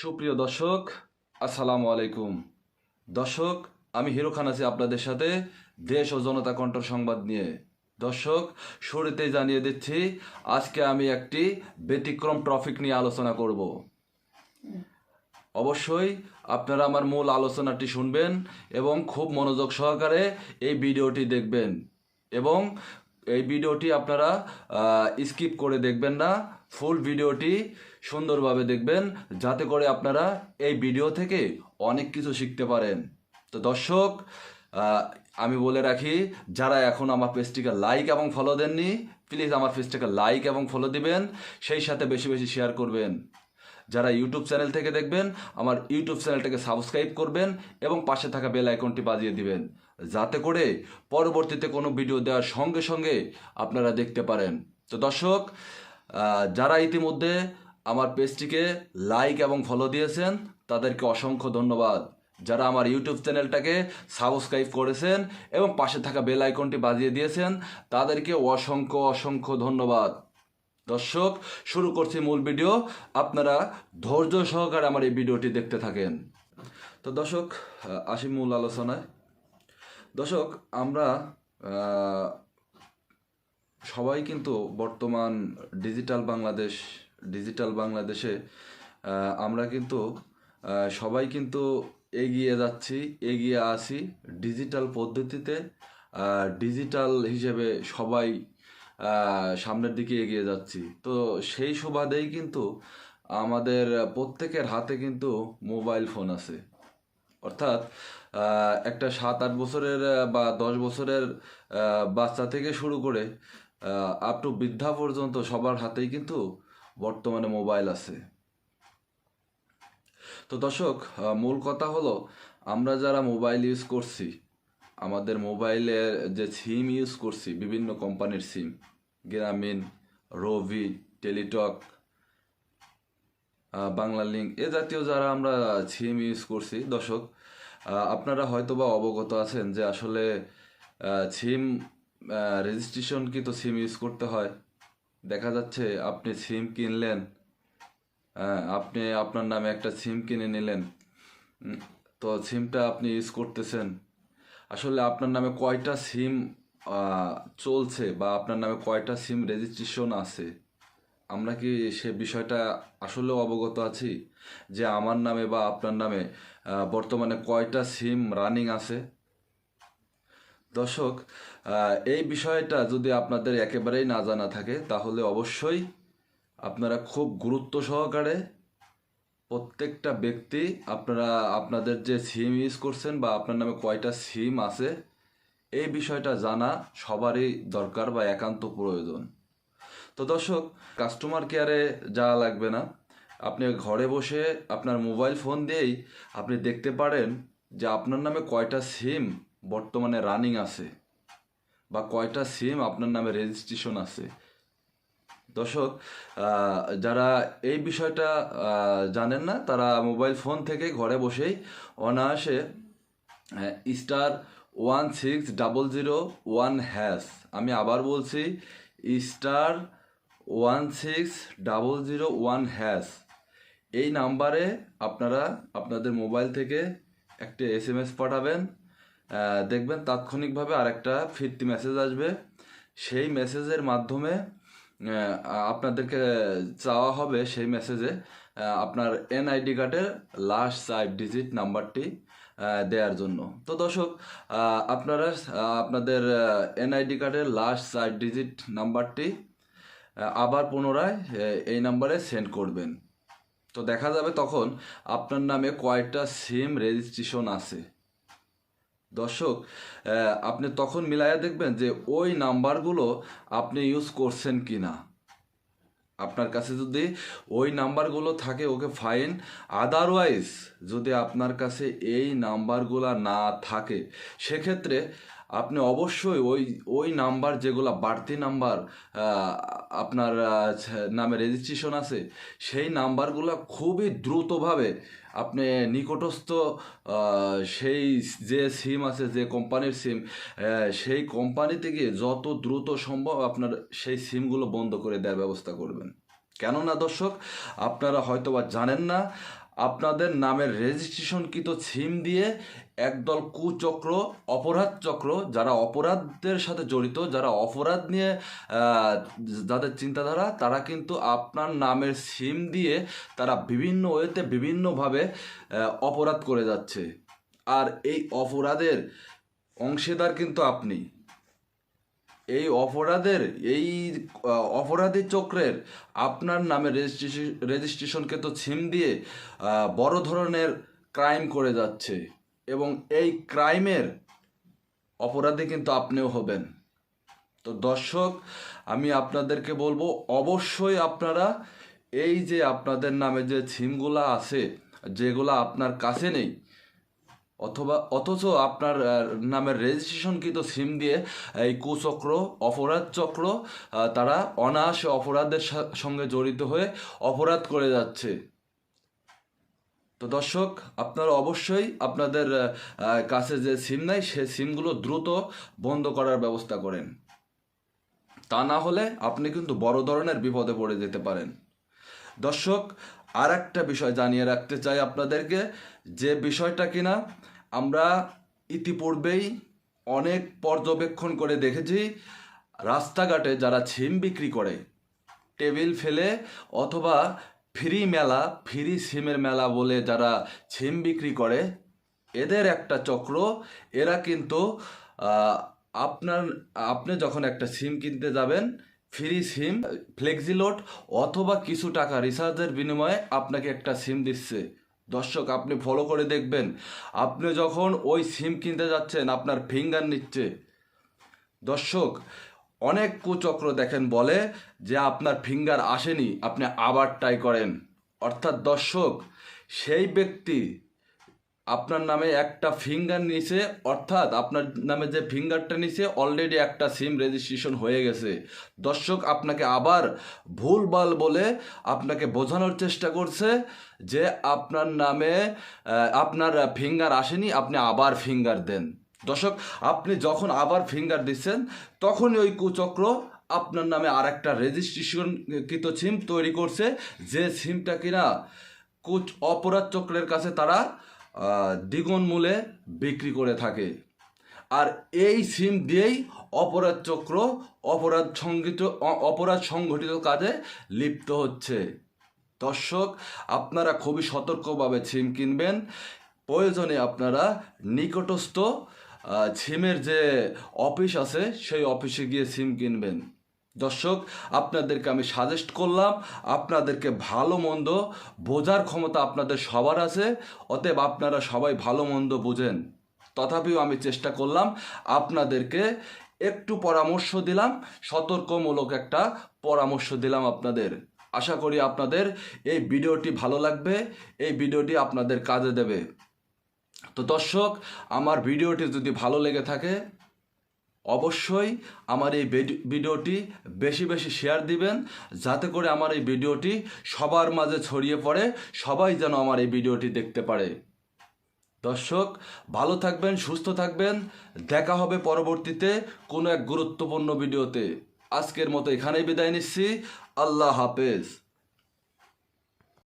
সুপ্রিয় দর্শক, আসসালামু আলাইকুম। দর্শক, আমি হিরো খান আছি আপনাদের সাথে দেশ ও জনতা কণ্ঠ সংবাদ নিয়ে। দর্শক, শুরুতেই জানিয়ে দিচ্ছি, আজকে আমি একটি ব্যতিক্রম ট্রফিক নিয়ে আলোচনা করব। অবশ্যই আপনারা আমার মূল আলোচনাটি শুনবেন এবং খুব মনোযোগ সহকারে এই ভিডিওটি দেখবেন এবং এই ভিডিওটি আপনারা স্কিপ করে দেখবেন না ফুল ভিডিওটি সুন্দরভাবে দেখবেন, যাতে করে আপনারা এই ভিডিও থেকে অনেক কিছু শিখতে পারেন। তো দর্শক আমি বলে রাখি, যারা এখন আমার পেজটিকে লাইক এবং ফলো দেননি প্লিজ আমার পেজটাকে লাইক এবং ফলো দিবেন, সেই সাথে বেশি বেশি শেয়ার করবেন। যারা ইউটিউব চ্যানেল থেকে দেখবেন, আমার ইউটিউব চ্যানেলটাকে সাবস্ক্রাইব করবেন এবং পাশে থাকা বেল আইকনটি বাজিয়ে দিবেন, যাতে করে পরবর্তীতে কোনো ভিডিও দেওয়ার সঙ্গে সঙ্গে আপনারা দেখতে পারেন। তো দর্শক যারা ইতিমধ্যে আমার পেজটিকে লাইক এবং ফলো দিয়েছেন, তাদেরকে অসংখ্য ধন্যবাদ। যারা আমার ইউটিউব চ্যানেলটাকে সাবস্ক্রাইব করেছেন এবং পাশে থাকা বেল আইকনটি বাজিয়ে দিয়েছেন, তাদেরকে অসংখ্য অসংখ্য ধন্যবাদ। দর্শক, শুরু করছি মূল ভিডিও আপনারা ধৈর্য সহকারে আমার এই ভিডিওটি দেখতে থাকেন। তো দর্শক আসি মূল আলোচনায়। দর্শক, আমরা সবাই কিন্তু বর্তমান ডিজিটাল বাংলাদেশ, ডিজিটাল বাংলাদেশে আমরা কিন্তু সবাই কিন্তু এগিয়ে যাচ্ছি, এগিয়ে আসি ডিজিটাল পদ্ধতিতে ডিজিটাল হিসেবে সবাই সামনের দিকে এগিয়ে যাচ্ছি। তো সেই সুবাদেই কিন্তু আমাদের প্রত্যেকের হাতে কিন্তু মোবাইল ফোন আছে। অর্থাৎ একটা সাত আট বছরের বা দশ বছরের বাচ্চা থেকে শুরু করে আপ টু বৃদ্ধা পর্যন্ত সবার হাতেই কিন্তু বর্তমানে মোবাইল আছে। তো দর্শক মূল কথা হলো, আমরা যারা মোবাইল ইউজ করছি, আমাদের মোবাইলের যে সিম ইউজ করছি, বিভিন্ন কোম্পানির সিম গ্রামীণ, রবি, টেলিটক বাংলা লিঙ্ক এ জাতীয় যারা আমরা সিম ইউজ করছি, দর্শক আপনারা হয়তোবা অবগত আছেন যে আসলে সিম রেজিস্ট্রেশন কি তো সিম ইউজ করতে হয়? দেখা যাচ্ছে আপনি সিম কিনলেন আপনি আপনার নামে একটা সিম কিনে নিলেন তো সিমটা আপনি ইউজ করতেছেন। আসলে আপনার নামে কয়টা সিম চলছে বা আপনার নামে কয়টা সিম রেজিস্ট্রেশন আছে? আমরা কি সে বিষয়টা আসলেও অবগত আছি? যে আমার নামে বা আপনার নামে বর্তমানে কয়টা সিম রানিং আছে? দর্শক এই বিষয়টা যদি আপনাদের একেবারেই না জানা থাকে, তাহলে অবশ্যই আপনারা খুব গুরুত্ব সহকারে প্রত্যেকটা ব্যক্তি আপনারা আপনাদের যে সিম ইউজ করছেন বা আপনার নামে কয়টা সিম আছে, এই বিষয়টা জানা সবারই দরকার বা একান্ত প্রয়োজন। তো দর্শক কাস্টমার কেয়ারে যাওয়া লাগবে না, আপনি ঘরে বসে আপনার মোবাইল ফোন দিয়েই আপনি দেখতে পারেন যে আপনার নামে কয়টা সিম বর্তমানে রানিং আছে বা কয়টা সিম আপনার নামে রেজিস্ট্রেশন আছে। দর্শক যারা এই বিষয়টা জানেন না, তারা মোবাইল ফোন থেকে ঘরে বসেই অনায়াসে star one six double zero one hash আমি আবার বলছি star one six double zero one hash এই নাম্বারে আপনারা আপনাদের মোবাইল থেকে একটি এস এম এস পাঠাবেন দেখবেন তাৎক্ষণিকভাবে আরেকটা ফিরতি মেসেজ আসবে। সেই মেসেজের মাধ্যমে আপনাদেরকে চাওয়া হবে সেই মেসেজে আপনার এনআইডি কার্ডের লাস্ট চার ডিজিট নাম্বারটি দেওয়ার জন্য। তো দর্শক আপনারা আপনাদের এনআইডি কার্ডের লাস্ট চার ডিজিট নাম্বারটি আবার পুনরায় এই নাম্বারে সেন্ড করবেন। তো দেখা যাবে তখন আপনার নামে কয়টা সিম রেজিস্ট্রেশন আছে। দর্শক আপনি তখন মিলাইয়া দেখবেন যে ওই নাম্বারগুলো আপনি ইউজ করছেন কি না আপনার কাছে যদি ওই নাম্বারগুলো থাকে, ওকে ফাইন। আদারওয়াইজ যদি আপনার কাছে এই নাম্বারগুলো না থাকে, সেক্ষেত্রে আপনি অবশ্যই ওই ওই নাম্বার যেগুলো বাড়তি নাম্বার আপনার নামে রেজিস্ট্রেশন আছে, সেই নাম্বারগুলো খুবই দ্রুতভাবে আপনি নিকটস্থ সেই যে সিম আছে, যে কোম্পানির সিম সেই কোম্পানি থেকে যত দ্রুত সম্ভব আপনার সেই সিমগুলো বন্ধ করে দেওয়ার ব্যবস্থা করবেন। কেননা দর্শক, আপনারা হয়তোবা জানেন না আপনাদের নামের রেজিস্ট্রেশনকৃত সিম দিয়ে একদল কুচক্র, অপরাধ চক্র, যারা অপরাধের সাথে জড়িত, যারা অপরাধ নিয়ে যাদের চিন্তাধারা, তারা কিন্তু আপনার নামের সিম দিয়ে তারা বিভিন্ন ওয়েতে বিভিন্নভাবে অপরাধ করে যাচ্ছে। আর এই অপরাধের অংশীদার কিন্তু আপনি। এই অপরাধের, এই অপরাধী চক্রের আপনার নামে রেজিস্ট্রেশন রেজিস্ট্রেশনকে তো সিম দিয়ে বড় ধরনের ক্রাইম করে যাচ্ছে। এবং এই ক্রাইমের অপরাধী কিন্তু আপনিও হবেন। তো দর্শক, আমি আপনাদেরকে বলব, অবশ্যই আপনারা এই যে আপনাদের নামে যে সিমগুলা আছে, যেগুলা আপনার কাছে নেই অথবা অথচ আপনার নামের রেজিস্ট্রেশনকৃত সিম দিয়ে এই কুচক্র, অপরাধ চক্র তারা অনায়াসে অপরাধের সঙ্গে জড়িত হয়ে অপরাধ করে যাচ্ছে। তো দর্শক, আপনারা অবশ্যই আপনাদের কাছে যে সিম নাই, সে সিমগুলো দ্রুত বন্ধ করার ব্যবস্থা করেন। তা না হলে আপনি কিন্তু বড় ধরনের বিপদে পড়ে যেতে পারেন। দর্শক আর একটা বিষয় জানিয়ে রাখতে চাই আপনাদেরকে, যে বিষয়টা কিনা আমরা ইতিপূর্বেই অনেক পর্যবেক্ষণ করে দেখেছি, রাস্তাঘাটে যারা ছিম বিক্রি করে, টেবিল ফেলে অথবা ফ্রি মেলা, ফ্রি সিমের মেলা বলে যারা ছিম বিক্রি করে, এদের একটা চক্র, এরা কিন্তু আপনার, আপনি যখন একটা সিম কিনতে যাবেন ফ্রি সিম, ফ্লেক্সিলোড অথবা কিছু টাকা রিচার্জের বিনিময়ে আপনাকে একটা সিম দিচ্ছে। দর্শক, আপনি ফলো করে দেখবেন। আপনি যখন ওই সিম কিনতে যাচ্ছেন, আপনার ফিঙ্গার নিচ্ছে। দর্শক, অনেক কুচক্র দেখেন বলে যে আপনার ফিঙ্গার আসেনি, আপনি আবার ট্রাই করেন। অর্থাৎ দর্শক, সেই ব্যক্তি আপনার নামে একটা ফিঙ্গার নিছে, অর্থাৎ আপনার নামে যে ফিঙ্গারটা নিছে অলরেডি একটা সিম রেজিস্ট্রেশন হয়ে গেছে। দর্শক, আপনাকে আবার ভুলভাল বলে আপনাকে বোঝানোর চেষ্টা করছে যে আপনার নামে আপনার ফিঙ্গার আসেনি, আপনি আবার ফিঙ্গার দেন। দর্শক, আপনি যখন আবার ফিঙ্গার দিচ্ছেন, তখনই ওই কুচক্র আপনার নামে আর একটা রেজিস্ট্রেশনকৃত সিম তৈরি করছে, যে সিমটা কিনা কুচ, অপরাধ চক্রের কাছে তারা দ্বিগুণ মূল্যে বিক্রি করে থাকে। আর এই সিম দিয়েই অপরাধ চক্র, অপরাধ সংগঠিত অপরাধ সংগঠিত কাজে লিপ্ত হচ্ছে। দর্শক, আপনারা খুবই সতর্কভাবে সিম কিনবেন। প্রয়োজনে আপনারা নিকটস্থ সিমের যে অফিস আছে, সেই অফিসে গিয়ে সিম কিনবেন। দর্শক, আপনাদেরকে আমি সাজেস্ট করলাম, আপনাদেরকে ভালো মন্দ বোঝার ক্ষমতা আপনাদের সবার আছে, অতএব আপনারা সবাই ভালো মন্দ বোঝেন। তথাপিও আমি চেষ্টা করলাম, আপনাদেরকে একটু পরামর্শ দিলাম, সতর্কমূলক একটা পরামর্শ দিলাম আপনাদের। আশা করি আপনাদের এই ভিডিওটি ভালো লাগবে, এই ভিডিওটি আপনাদের কাজে দেবে। তো দর্শক, আমার ভিডিওটি যদি ভালো লেগে থাকে অবশ্যই আমার এই ভিডিওটি বেশি বেশি শেয়ার দিবেন, যাতে করে আমার এই ভিডিওটি সবার মাঝে ছড়িয়ে পড়ে, সবাই যেন আমার এই ভিডিওটি দেখতে পারে। দর্শক, ভালো থাকবেন, সুস্থ থাকবেন, দেখা হবে পরবর্তীতে কোনো এক গুরুত্বপূর্ণ ভিডিওতে। আজকের মতো এখানেই বিদায় নিচ্ছি, আল্লাহ হাফেজ।